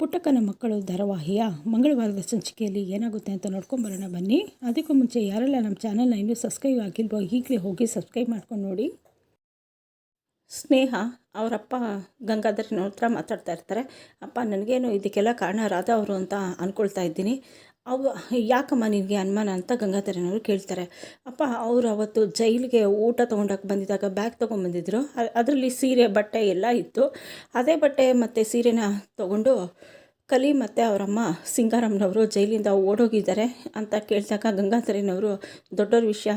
ಪುಟ್ಟಕ್ಕನ ಮಕ್ಕಳು ಧಾರಾವಾಹಿಯ ಮಂಗಳವಾರದ ಸಂಚಿಕೆಯಲ್ಲಿ ಏನಾಗುತ್ತೆ ಅಂತ ನೋಡ್ಕೊಂಬರೋಣ ಬನ್ನಿ. ಅದಕ್ಕೂ ಮುಂಚೆ ಯಾರೆಲ್ಲ ನಮ್ಮ ಚಾನಲ್ನ ಇನ್ನೂ ಸಬ್ಸ್ಕ್ರೈಬ್ ಆಗಿಲ್ವೋ ಈಗಲೇ ಹೋಗಿ ಸಬ್ಸ್ಕ್ರೈಬ್ ಮಾಡ್ಕೊಂಡು ನೋಡಿ. ಸ್ನೇಹ ಅವರಪ್ಪ ಗಂಗಾಧರನ ಹತ್ರ ಮಾತಾಡ್ತಾ ಇರ್ತಾರೆ. ಅಪ್ಪ, ನನಗೇನು ಇದಕ್ಕೆಲ್ಲ ಕಾರಣ ರಾಧಾ ಅವರು ಅಂತ ಅಂದ್ಕೊಳ್ತಾ ಇದ್ದೀನಿ. ಅವ ಯಾಕಮ್ಮ ನಿನಗೆ ಅನುಮಾನ ಅಂತ ಗಂಗಾಧರನವರು ಕೇಳ್ತಾರೆ. ಅಪ್ಪ, ಅವರು ಅವತ್ತು ಜೈಲಿಗೆ ಊಟ ತೊಗೊಂಡಕ್ಕೆ ಬಂದಿದ್ದಾಗ ಬ್ಯಾಗ್ ತೊಗೊಂಡ್ಬಂದಿದ್ರು ಅದರಲ್ಲಿ ಸೀರೆ, ಬಟ್ಟೆ ಎಲ್ಲ ಇತ್ತು. ಅದೇ ಬಟ್ಟೆ ಮತ್ತು ಸೀರೆನ ತೊಗೊಂಡು ಕಲಿ ಮತ್ತು ಅವರಮ್ಮ ಸಿಂಗಾರಮ್ಮನವರು ಜೈಲಿಂದ ಓಡೋಗಿದ್ದಾರೆ ಅಂತ ಕೇಳಿದಾಗ ಗಂಗಾಧರಿನವರು ದೊಡ್ಡವ್ರ ವಿಷಯ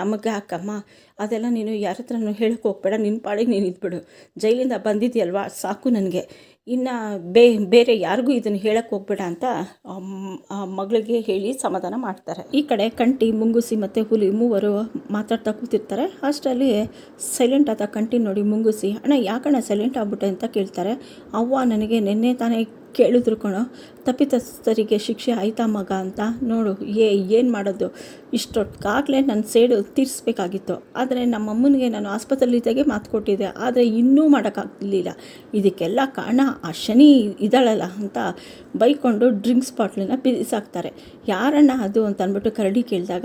ನಮಗೆ ಹಾಕಮ್ಮ ಅದೆಲ್ಲ ನೀನು ಯಾರ ಹತ್ರನೂ ಹೇಳಕ್ಕೆ ಹೋಗ್ಬೇಡ ನಿನ್ನ ಪಾಡಿಗೆ ನೀನು ಇದ್ಬಿಡು. ಜೈಲಿಂದ ಬಂದಿದ್ಯಲ್ವಾ? ಸಾಕು ನನಗೆ. ಇನ್ನು ಬೇ, ಬೇರೆ ಯಾರಿಗೂ ಇದನ್ನು ಹೇಳಕ್ಕೆ ಹೋಗ್ಬೇಡ ಅಂತ ಮಗಳಿಗೆ ಹೇಳಿ ಸಮಾಧಾನ ಮಾಡ್ತಾರೆ. ಈ ಕಡೆ ಕಂಟಿ, ಮುಂಗುಸಿ ಮತ್ತು ಹುಲಿ ಮೂವರು ಮಾತಾಡ್ತಾ ಕೂತಿರ್ತಾರೆ. ಅಷ್ಟರಲ್ಲಿ ಸೈಲೆಂಟ್ ಆದ ಕಂಟಿ ನೋಡಿ ಮುಂಗುಸಿ, ಅಣ್ಣ, ಯಾಕಣ್ಣ ಸೈಲೆಂಟ್ ಆಗ್ಬಿಟ್ಟೆ? ಅಂತ ಕೇಳ್ತಾರೆ. ಅವ್ವ ನನಗೆ ನಿನ್ನೆ ತಾನೇ ಕೇಳಿದ್ರು ಕಣೋ, ತಪ್ಪಿತಸ್ಥರಿಗೆ ಶಿಕ್ಷೆ ಆಯ್ತಾ ಮಗ ಅಂತ. ನೋಡು, ಏ, ಏನು ಮಾಡೋದು? ಇಷ್ಟೊತ್ತಾಗಲೇ ನನ್ನ ಸೇಡು ತೀರಿಸ್ಬೇಕಾಗಿತ್ತು. ಆದರೆ ನಮ್ಮಮ್ಮನಿಗೆ ನಾನು ಆಸ್ಪತ್ರೆಲಿದ್ದಾಗೆ ಮಾತು ಕೊಟ್ಟಿದ್ದೆ. ಆದರೆ ಇನ್ನೂ ಮಾಡೋಕ್ಕಾಗಲಿಲ್ಲ. ಇದಕ್ಕೆಲ್ಲ ಕಾರಣ ಆ ಶನಿ ಇದ್ದಾಳಲ್ಲ ಅಂತ ಬೈಕೊಂಡು ಡ್ರಿಂಕ್ಸ್ ಬಾಟ್ಲನ್ನ ಬಿಸಾಕ್ತಾರೆ. ಯಾರಣ್ಣ ಅದು ಅಂತ ಅಂದ್ಬಿಟ್ಟು ಕರಡಿ ಕೇಳಿದಾಗ,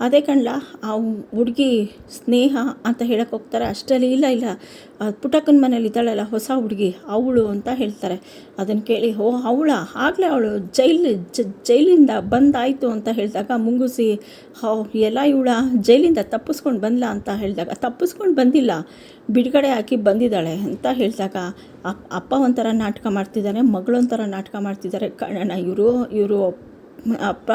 ಅದೇ ಕಣ್ಲ, ಆ ಹುಡುಗಿ ಸ್ನೇಹ ಅಂತ ಹೇಳಕ್ಕೆ ಹೋಗ್ತಾರೆ. ಅಷ್ಟರಲ್ಲಿ ಇಲ್ಲ ಇಲ್ಲ. ಪುಟಕ್ಕನ ಮನೇಲಿ ಇದ್ದಾಳಲ್ಲ, ಹೊಸ ಹುಡುಗಿ, ಅವಳು ಅಂತ ಹೇಳ್ತಾರೆ. ಅದನ್ನು ಕೇಳಿ, ಓ, ಅವಳ? ಆಗಲೇ ಅವಳು ಜೈಲ್ ಜೈಲಿಂದ ಬಂದಾಯಿತು ಅಂತ ಹೇಳಿದಾಗ, ಮುಂಗುಸಿ, ಹೋ, ಎಲ್ಲ ಇವಳ ಜೈಲಿಂದ ತಪ್ಪಿಸ್ಕೊಂಡು ಬಂದ್ಲ ಅಂತ ಹೇಳಿದಾಗ, ತಪ್ಪಿಸ್ಕೊಂಡು ಬಂದಿಲ್ಲ, ಬಿಡುಗಡೆ ಹಾಕಿ ಬಂದಿದ್ದಾಳೆ ಅಂತ ಹೇಳಿದಾಗ ಅಪ್ಪ ಒಂಥರ ನಾಟಕ ಮಾಡ್ತಿದ್ದಾನೆ ಮಗಳೊಂಥರ ನಾಟಕ ಮಾಡ್ತಿದ್ದಾರೆ ಕಣ್ಣಣ್ಣ ಇವರು ಇವರು ಅಪ್ಪ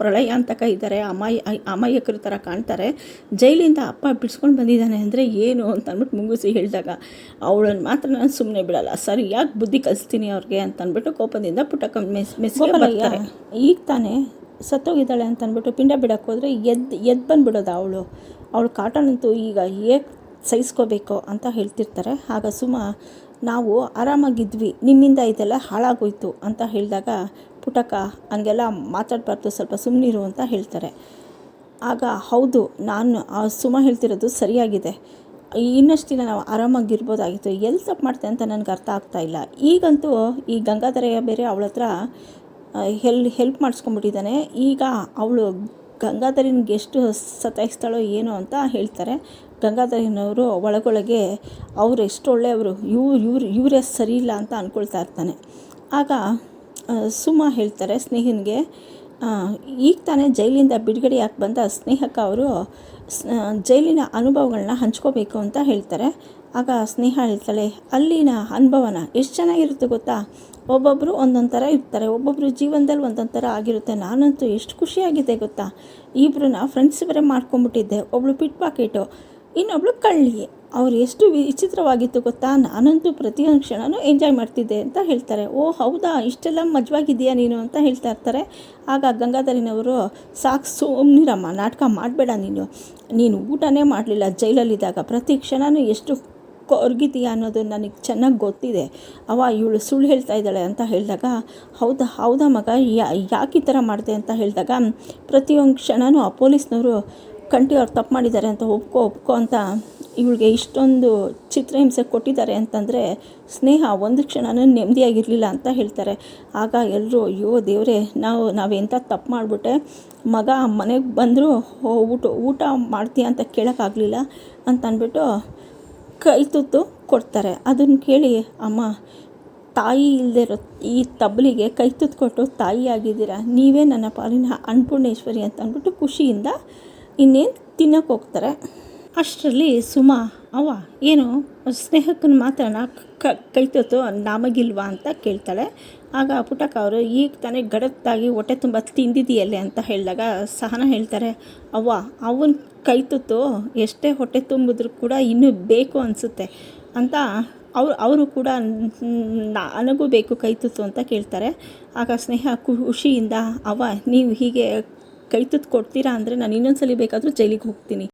ಪ್ರಳಯ ಅಂತಕ ಇದ್ದಾರೆ ಅಮಾಯ ಅಮಾಯಕರ ಥರ ಕಾಣ್ತಾರೆ. ಜೈಲಿಂದ ಅಪ್ಪ ಬಿಡಿಸ್ಕೊಂಡು ಬಂದಿದ್ದಾನೆ ಅಂದರೆ ಏನು ಅಂತ ಅಂದ್ಬಿಟ್ಟು ಮುಂಗುಸಿ ಹೇಳಿದಾಗ ಅವಳನ್ನು ಮಾತ್ರ ನಾನು ಸುಮ್ಮನೆ ಬಿಡಲ್ಲ ಸರಿ ಯಾಕೆ ಬುದ್ಧಿ ಕಲಿಸ್ತೀನಿ ಅವ್ರಿಗೆ ಅಂತ ಅಂದ್ಬಿಟ್ಟು ಕೋಪದಿಂದ ಪುಟಕ ಮೆಸ್ ಮೆಸ್ಗೆ ಈಗ ತಾನೇ ಸತ್ತೋಗಿದ್ದಾಳೆ ಅಂತ ಅಂದ್ಬಿಟ್ಟು ಪಿಂಡ ಬಿಡಕ್ಕೆ ಹೋದರೆ ಎದ್ದು ಎದ್ದು ಬಂದುಬಿಡೋದು ಅವಳು? ಅವಳು ಕಾಟನಂತೂ ಈಗ ಹೇಗೆ ಸಹಿಸ್ಕೋಬೇಕು ಅಂತ ಹೇಳ್ತಿರ್ತಾರೆ. ಆಗ ಸುಮ ನಾವು ಆರಾಮಾಗಿದ್ವಿ ನಿಮ್ಮಿಂದ ಇದೆಲ್ಲ ಹಾಳಾಗೋಯ್ತು ಅಂತ ಹೇಳಿದಾಗ ಪುಟಕ ಹಂಗೆಲ್ಲ ಮಾತಾಡಬಾರ್ದು, ಸ್ವಲ್ಪ ಸುಮ್ಮನಿರು ಅಂತ ಹೇಳ್ತಾರೆ. ಆಗ ಹೌದು, ನಾನು ಆ ಸುಮ ಹೇಳ್ತಿರೋದು ಸರಿಯಾಗಿದೆ. ಇನ್ನಷ್ಟು ದಿನ ನಾವು ಆರಾಮಾಗಿರ್ಬೋದಾಗಿತ್ತು ಎಲ್ಲಿ ತಪ್ಪು ಮಾಡ್ತೆ ಅಂತ ನನಗೆ ಅರ್ಥ ಆಗ್ತಾ ಇಲ್ಲ. ಈಗಂತೂ ಈ ಗಂಗಾಧರಯ್ಯ ಬೇರೆ ಅವಳ ಹತ್ರ ಹೆಲ್, ಹೆಲ್ಪ್ ಮಾಡಿಸ್ಕೊಂಡ್ಬಿಟ್ಟಿದ್ದಾನೆ. ಈಗ ಅವಳು ಗಂಗಾಧರಿನಿಗೆ ಎಷ್ಟು ಸತಾಯಿಸ್ತಾಳೋ ಏನೋ ಅಂತ ಹೇಳ್ತಾರೆ. ಗಂಗಾಧರಿನವರು ಒಳಗೊಳಗೆ ಅವರು ಎಷ್ಟು ಒಳ್ಳೆಯವರು ಇವ್ರು ಇವ್ರು, ಇವರೇ ಸರಿ ಇಲ್ಲ ಅಂತ ಅಂದ್ಕೊಳ್ತಾ ಇರ್ತಾನೆ. ಆಗ ಸುಮ ಹೇಳ್ತಾರೆ ಸ್ನೇಹನಿಗೆ ಈಗ ತಾನೇ ಜೈಲಿಂದ ಬಿಡುಗಡೆ ಯಾಕೆ ಬಂದ ಸ್ನೇಹಕ್ಕ ಅವರು ಜೈಲಿನ ಅನುಭವಗಳನ್ನ ಹಂಚ್ಕೋಬೇಕು ಅಂತ ಹೇಳ್ತಾರೆ. ಆಗ ಸ್ನೇಹ ಹೇಳ್ತಾಳೆ, ಅಲ್ಲಿನ ಅನುಭವನ ಎಷ್ಟು ಚೆನ್ನಾಗಿರುತ್ತೆ ಗೊತ್ತಾ? ಒಬ್ಬೊಬ್ಬರು ಒಂದೊಂದು ಥರ ಇರ್ತಾರೆ ಒಬ್ಬೊಬ್ಬರು ಜೀವನದಲ್ಲಿ ಒಂದೊಂದು ಥರ ಆಗಿರುತ್ತೆ. ನಾನಂತೂ ಎಷ್ಟು ಖುಷಿಯಾಗಿದೆ ಗೊತ್ತಾ? ಇಬ್ಬರನ್ನ ಫ್ರೆಂಡ್ಸ್ ಬೇರೆ ಮಾಡ್ಕೊಂಬಿಟ್ಟಿದ್ದೆ ಒಬ್ಳು ಪಿಟ್ ಪಾಕೆಟು ಇನ್ನೊಬ್ಳು ಕಳ್ಳಿ. ಅವ್ರು ಎಷ್ಟು ವಿಚಿತ್ರವಾಗಿತ್ತು ಗೊತ್ತಾ? ನಾನಂತೂ ಪ್ರತಿಯೊಂದು ಕ್ಷಣವೂ ಎಂಜಾಯ್ ಮಾಡ್ತಿದ್ದೆ ಅಂತ ಹೇಳ್ತಾರೆ. ಓ, ಹೌದಾ? ಇಷ್ಟೆಲ್ಲ ಮಜವಾಗಿದೆಯಾ ನೀನು ಅಂತ ಹೇಳ್ತಾ ಇರ್ತಾರೆ. ಆಗ ಗಂಗಾಧರಿನವರು, ಸಾಕು ಸೋಮ್ನಿರಮ್ಮ, ನಾಟಕ ಮಾಡಬೇಡ ನೀನು. ನೀನು ಊಟನೇ ಮಾಡಲಿಲ್ಲ, ಜೈಲಲ್ಲಿದ್ದಾಗ. ಪ್ರತಿ ಕ್ಷಣವೂ ಎಷ್ಟು ಕೊರ್ಗಿದೀಯ ಅನ್ನೋದು ನನಗೆ ಚೆನ್ನಾಗಿ ಗೊತ್ತಿದೆ. ಅವ ಇವಳು ಸುಳ್ಳು ಹೇಳ್ತಾ ಇದ್ದಾಳೆ ಅಂತ ಹೇಳಿದಾಗ, ಹೌದಾ ಹೌದಾ ಮಗ? ಯಾಕೆ ಈ ಥರ ಮಾಡಿದೆ ಅಂತ ಹೇಳಿದಾಗ, ಪ್ರತಿಯೊಂದು ಕ್ಷಣವೂ ಆ ಪೊಲೀಸ್ನವರು, ಕಂಟಿ ಅವ್ರು ತಪ್ಪು ಮಾಡಿದ್ದಾರೆ ಅಂತ ಒಪ್ಕೋ ಒಪ್ಕೋ ಅಂತ ಇವಳಿಗೆ ಇಷ್ಟೊಂದು ಚಿತ್ರಹಿಂಸೆ ಕೊಟ್ಟಿದ್ದಾರೆ ಅಂತಂದರೆ, ಸ್ನೇಹ ಒಂದು ಕ್ಷಣನೂ ನೆಮ್ಮದಿಯಾಗಿರಲಿಲ್ಲ ಅಂತ ಹೇಳ್ತಾರೆ. ಆಗ ಎಲ್ಲರೂ ಅಯ್ಯೋ ದೇವರೇ, ನಾವು ನಾವೆಂಥ ತಪ್ಪು ಮಾಡಿಬಿಟ್ಟೆ? ಮಗ ಮನೆಗೆ ಬಂದರೂ ಊಟ ಊಟ ಮಾಡ್ತೀಯ ಅಂತ ಕೇಳೋಕ್ಕಾಗಲಿಲ್ಲ ಅಂತ ಅಂದ್ಬಿಟ್ಟು ಕೈ ತುತ್ತು ಕೊಡ್ತಾರೆ. ಅದನ್ನು ಕೇಳಿ, ಅಮ್ಮ, ತಾಯಿ ಇಲ್ಲದೆ ಇರೋ ಈ ತಬ್ಲಿಗೆ ಕೈ ತುತ್ತು ಕೊಟ್ಟು ತಾಯಿ ಆಗಿದ್ದೀರಾ? ನೀವೇ ನನ್ನ ಪಾಲಿನ ಅನ್ನಪೂರ್ಣೇಶ್ವರಿ ಅಂತ ಅಂದ್ಬಿಟ್ಟು ಖುಷಿಯಿಂದ ಇನ್ನೇನು ತಿನ್ನೋಕೆ ಹೋಗ್ತಾರೆ. ಅಷ್ಟರಲ್ಲಿ ಸುಮಾ ಅವ ಏನು ಸ್ನೇಹಕ್ಕನ ಮಾತ್ರನ ಕ ನಮಗಿಲ್ವಾ ಅಂತ ಕೇಳ್ತಾಳೆ. ಆಗ ಪುಟಕ ಅವರು, ಈಗ ತಾನೇ ಗಡತ್ತಾಗಿ ಹೊಟ್ಟೆ ತುಂಬ ತಿಂದಿದೆಯಲ್ಲೇ ಅಂತ ಹೇಳಿದಾಗ ಸಹನ ಹೇಳ್ತಾರೆ, ಅವ್ವ ಅವನ ಕೈತುತ್ತು ಎಷ್ಟೇ ಹೊಟ್ಟೆ ತುಂಬಿದ್ರು ಕೂಡ ಇನ್ನೂ ಬೇಕು ಅನಿಸುತ್ತೆ ಅಂತ ಅವ್ರು, ಅವರು ಕೂಡ ನನಗೂ ಬೇಕು ಕೈತುತ್ತು ಅಂತ ಕೇಳ್ತಾರೆ. ಆಗ ಸ್ನೇಹ ಖುಷಿಯಿಂದ ಅವ ನೀವು ಹೀಗೆ ಕೈ ಕೊಡ್ತೀರಾ ಅಂದರೆ ನಾನು ಇನ್ನೊಂದು ಸಲ ಬೇಕಾದರೂ ಜೈಲಿಗೆ ಹೋಗ್ತೀನಿ.